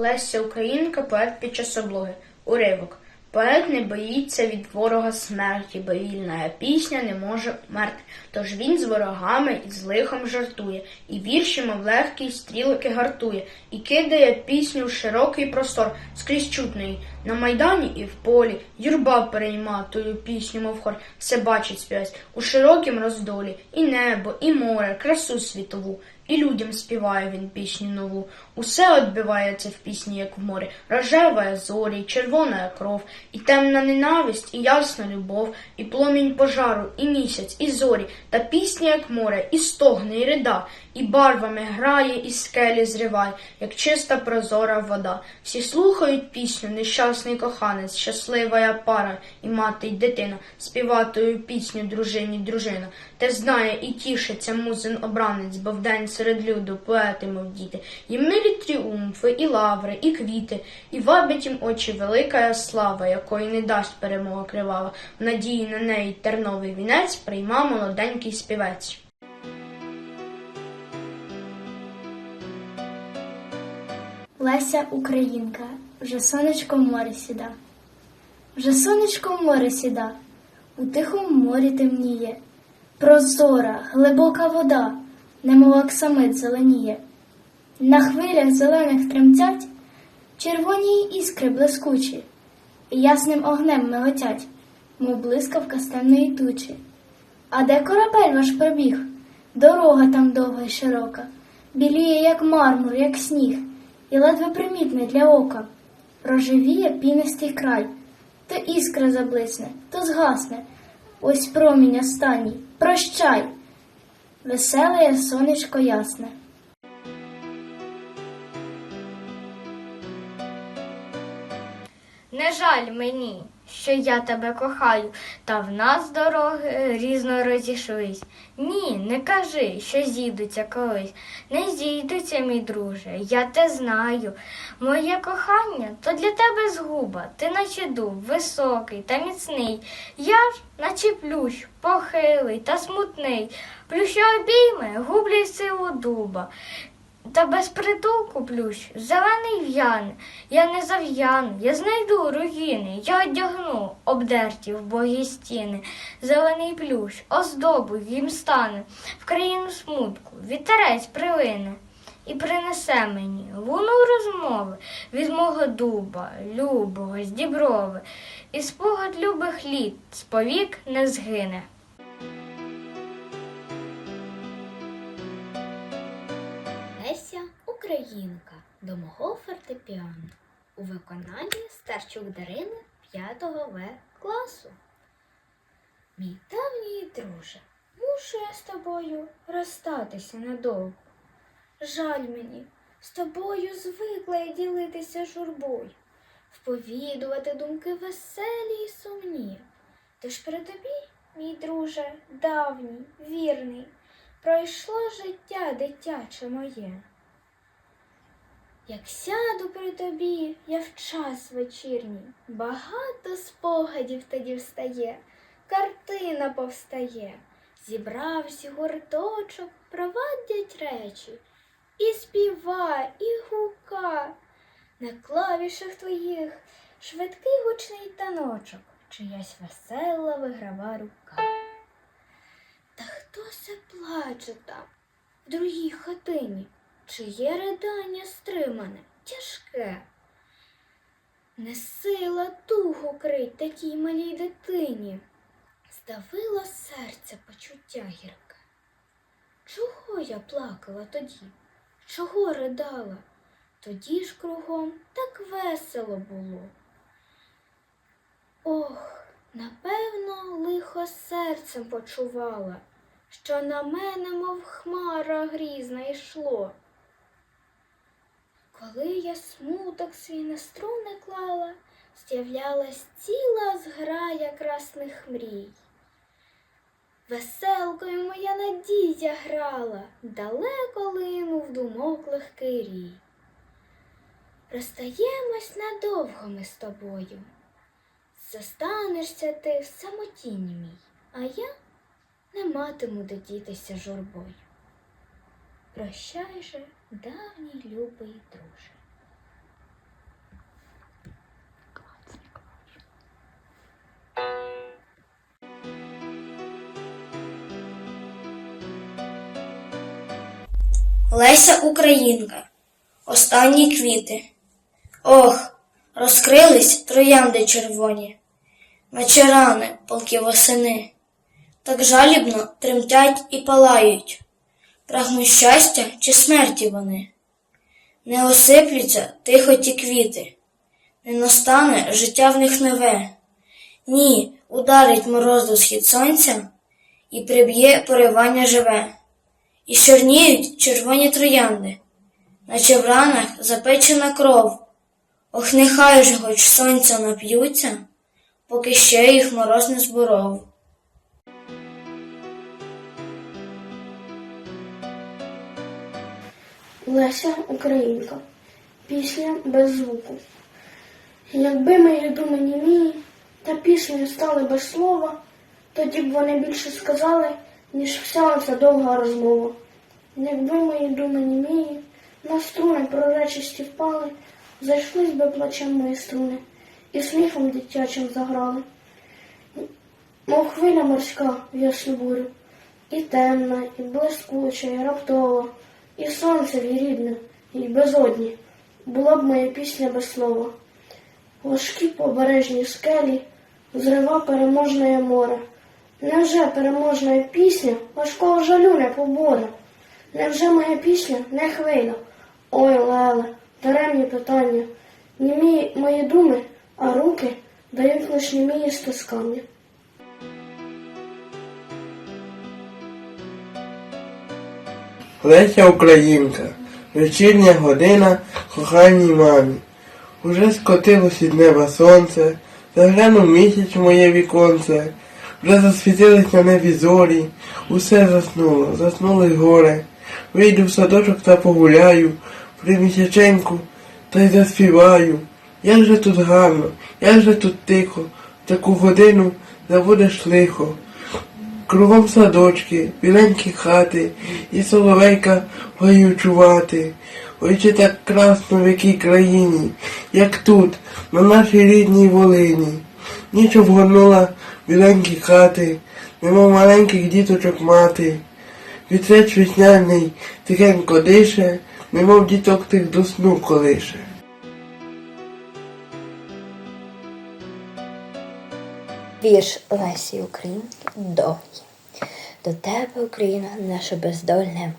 Леся Українка, поет під час облоги. Уривок. Поет не боїться від ворога смерті, бо вільна пісня не може вмерти. Тож він з ворогами і з лихом жартує, і вірші, мов легкі стрілки гартує, і кидає пісню в широкий простор, скрізь чутної. На майдані і в полі юрба перейма тою пісню, мов хор, все бачить співець у широкім роздолі, і небо, і море, красу світову. І людям співає він пісню нову. Усе відбивається в пісні, як в морі. Рожева зорі, червона кров, і темна ненависть, і ясна любов, і пломінь пожару, і місяць, і зорі, та пісня, як море, і стогне, і рида, і барвами грає, і скелі зриває, як чиста прозора вода. Всі слухають пісню, нещасний коханець, щаслива я пара, і мати, й дитина, співатою пісню дружині дружина. Те знає і тішиться музин обранець, бо вдень серед люду поети, мов діти, їм милі тріумфи, і лаври, і квіти, і вабить їм очі велика слава, якої не дасть перемога кривава. В надії на неї терновий вінець прийма молоденький співець. Леся Українка, вже сонечко в море сіда. Вже сонечко в море сіда, у тихому морі темніє. Прозора, глибока вода, немов оксамит зеленіє. На хвилях зелених тремтять червоні іскри блискучі, і ясним огнем миготять, мов блискавка з темної тучі. А де корабель ваш пробіг? Дорога там довга й широка, біліє, як мармур, як сніг, і ледве примітний для ока. Проживіє пінистий край, то іскра заблисне, то згасне. Ось промінь останній. Прощай! Веселе сонечко ясне. Не жаль мені, що я тебе кохаю, та в нас дороги різно розійшлись. Ні, не кажи, що зійдуться колись. Не зійдуться, мій друже, я те знаю. Моє кохання то для тебе згуба, ти наче дуб, високий та міцний. Я ж, наче плющ, похилий та смутний. Плюща обійме, гублять силу дуба. Та без притулку плющ, зелений в'яне, я не зав'яну, я знайду руїни, я одягну обдерті в богі стіни, зелений плющ, оздобу їм стане, в країну смутку, вітерець прилине. І принесе мені луну розмови від мого дуба, любого, з діброви, і спогад любих літ з повік не згине. Українка до мого фортепіано у виконанні старчук Дарини 5 В класу. Мій давній друже, мушу я з тобою розстатися надовго. Жаль мені, з тобою звикла я ділитися журбою, вповідувати думки веселі й сумні. Тож при тобі, мій друже, давній, вірний, пройшло життя дитяче моє. Як сяду при тобі, я в час вечірній, багато спогадів тоді встає, картина повстає, зібрався гурточок, провадять речі, і співа, і гука, на клавішах твоїх швидкий гучний таночок, чиясь весела виграва рука. Та хто се плаче там, в другій хатині? Чиє ридання стримане, тяжке? Не сила тугу крить такій малій дитині, здавило серце почуття гірке. Чого я плакала тоді? Чого ридала? Тоді ж кругом так весело було. Ох, напевно, лихо серцем почувала, що на мене, мов хмара грізна йшло. Коли я смуток свій на струни клала, з'являлась ціла зграя красних мрій. Веселкою моя надія грала, далеко линув думок легкий рій. Розстаємось надовго ми з тобою. Зостанешся ти в самотіні мій, а я не матиму де дітися журбою. Прощай же, давній любий друже. Леся Українка, останні квіти. Ох, розкрились троянди червоні, наче рани полки восени, так жалібно тремтять і палають прагнуть щастя чи смерті вони. Не осиплються тихо ті квіти, не настане життя в них нове. Ні, ударить морозу схід сонця і приб'є поривання живе. І чорніють червоні троянди, наче в ранах запечена кров. Ох, нехай же хоч сонця нап'ються, поки ще їх мороз не зборов. Леся Українка. Пісня без звуку. Якби мої думи німії та пісні стали без слова, тоді б вони більше сказали, ніж вся оця довга розмова. Якби мої думи німії на струни проречисті впали, зайшлись би плачем мої струни і сміхом дитячим заграли. Мов хвиля морська в ясну бурю, і темна, і блискуча, і раптова, і сонцеві рідне, і безодні, була б моя пісня без слова. Важкі побережні скелі, зрива переможне море. Невже переможна пісня важкого жалю не поборе? Невже моя пісня не хвиля? Ой, Леле, даремні питання. Німі мої думи, а руки дають лиш німії стискання. Леся Українка, вечірня година коханій мамі. Уже скотилось від неба сонце, заглянув місяць в моє віконце, вже засвітились на небі зорі, усе заснуло, й горе. Вийду в садочок та погуляю, при місяченьку та й заспіваю. Як же тут гарно, як же тут тихо, в таку годину забудеш лихо. Кругом садочки, біленькі хати, і соловейка гаю чувати. Ой, чи так красно в якій країні, як тут, на нашій рідній Волині. Ніч обгорнула біленькі хати, немов маленьких діточок мати. Вітрець весняний тихенько дише, немов діток тих до сну колише. Вірш Лесі Українки довгий. До тебе, Україна, наша бездольна,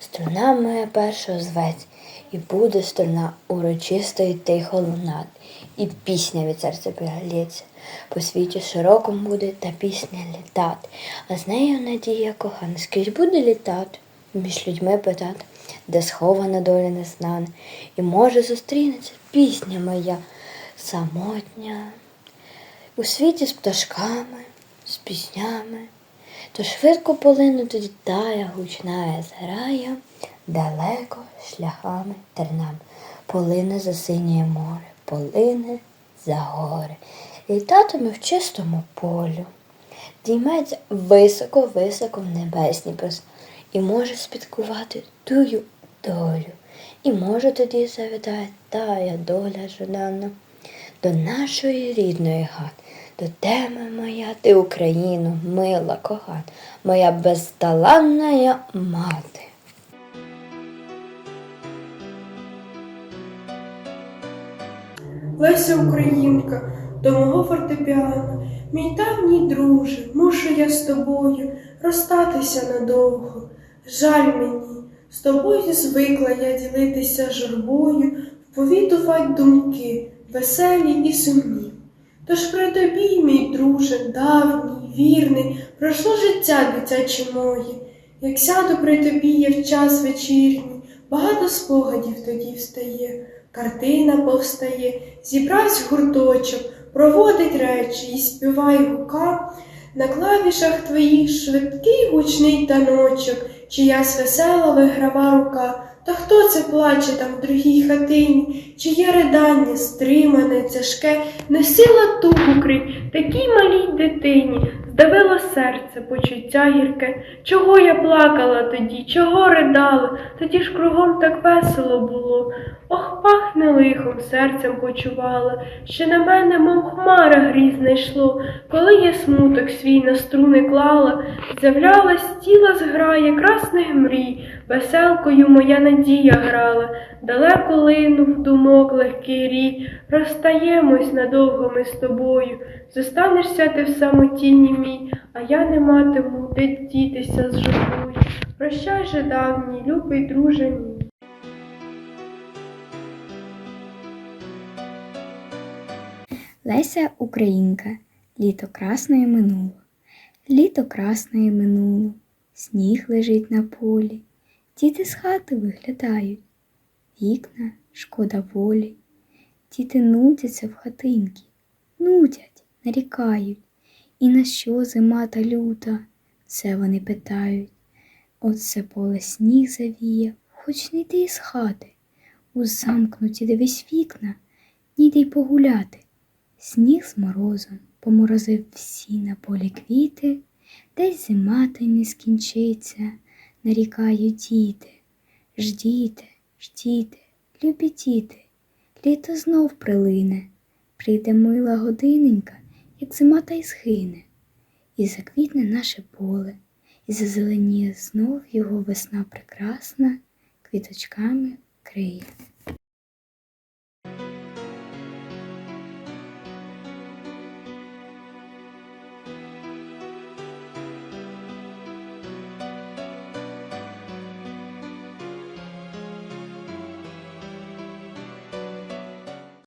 струна моя перша зветь, і буде струна урочисто й тихо лунати, і пісня від серця пригалється. По світі широкому буде та пісня літати, а з нею надія кохана, буде літати, між людьми питати, де схована доля незнана, і може зустрінеться пісня моя самотня у світі з пташками, з піснями, то швидко полину тоді тая гучна зграя, далеко шляхами тернами, полине за синє море, полине за гори, літатиме в чистому полю, дійметься високо-високо в небесні прос, і може спідкувати тую долю, і може тоді завітає тая доля жадана до нашої рідної хат, до тебе моя ти Україну, мила кохана, моя безталанна мати. Леся Українка, до мого фортепіано, мій давній друже, мушу я з тобою розстатися надовго. Жаль мені, з тобою звикла я ділитися журбою, вповідувати думки, веселі і сумні. Тож при тобі, мій друже, давній, вірний, пройшло життя дитяче моє. Як сяду при тобі я в час вечірній, багато спогадів тоді встає, картина повстає, зібравсь гурточок, проводить речі і співай гукам. На клавішах твоїх швидкий гучний таночок, чиясь весела виграва рука. Та хто це плаче там в другій хатині? Чиє ридання стримане, тяжке, не сила тугу крить такій малій дитині, здавило серце, почуття гірке. Чого я плакала тоді, чого ридала? Тоді ж кругом так весело було. Ох, пахне лихом серцем почувала, що на мене, мов хмара грізна йшло, коли я смуток свій на струни клала, з'являлась тіла зграя красних мрій, веселкою моя надія грала, далеко линув думок легкий рій, розстаємось надовго ми з тобою, зостанешся ти в самоті німій, а я не матиму де дітися з журбою. Прощай же давній, любий друже мій. Леся Українка, літо красної минуло, літо красної минуло, сніг лежить на полі, діти з хати виглядають, вікна шкода волі, діти нудяться в хатинки, нудять, нарікають, і на що зима та люта, це вони питають. От все поле сніг завіяв, хоч не йди із хати, у замкнуті дивись вікна, ніде й погуляти. Сніг з морозом поморозив всі на полі квіти, десь зима та й не скінчиться, нарікають діти. Ждіте, ждіте, любі діти, літо знов прилине, прийде мила годиненька, як зима та й схине, і заквітне наше поле, і зазеленіє знов його весна прекрасна, квіточками криє.